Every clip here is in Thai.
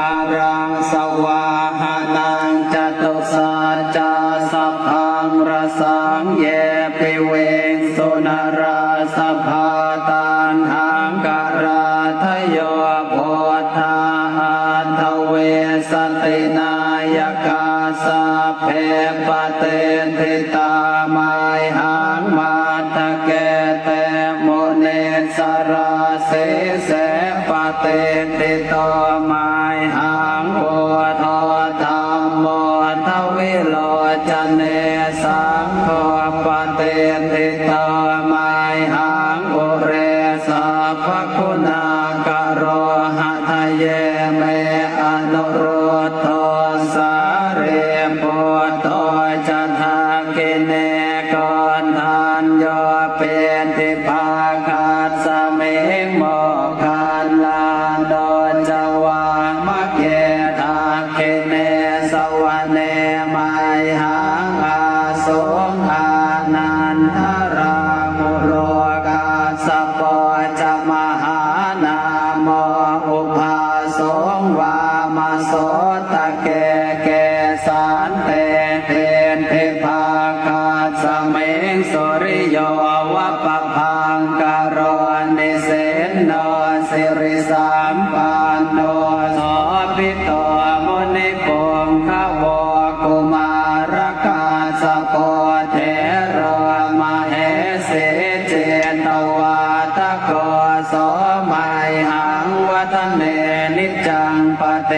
อารังสวาหานังจตุสัจจสัพพังรสังเยปิเวสุนราสภาตันหังการาทโยโพธาหันทเวสตินายกาสะเพปเตนทิตามายหังมาตะเกเตโมเนสราเสเสปเตนทิตามา จเนสังโฆปะเตนทิตามายหังโอเรสัพพคุณากะโรหะทะเยเมอนุโรโทสาเรปุตโตจันทากิเนกอนทานโยเป็นทิภาคาสเสงวามาโสตะเกเกสานเตเทนเทภาคาสเมงสุริโยวะปะพังกโรนิเสนโนสิริสามปันโนโสภิโตมุนิปงขวกุมารกาสโก นิจังปะเต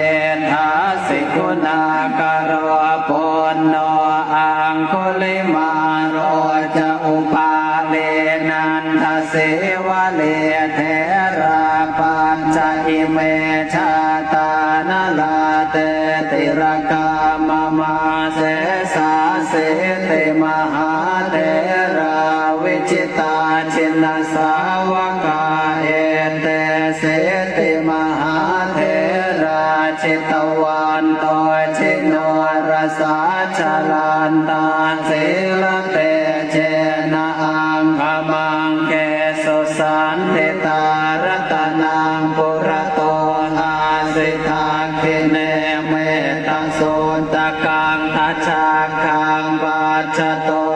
ทาสิกุณากโรปุณโนอังคุลิมาโรจะอุปาเลนันทเสวะเลเทราปัญจอิเมชาตานาลาเตติรกามมาเสสาเสติมหาเทราวิจิตาชินสาวกาเอเต มหาเทราชิตวันตชิโนรสาชลานตาสิลเตเจนะอังอมังเกสุสันเทตารตนางปุระโตอาสิทาคิเนเมตังโสตกังทัชาคังปัจจโต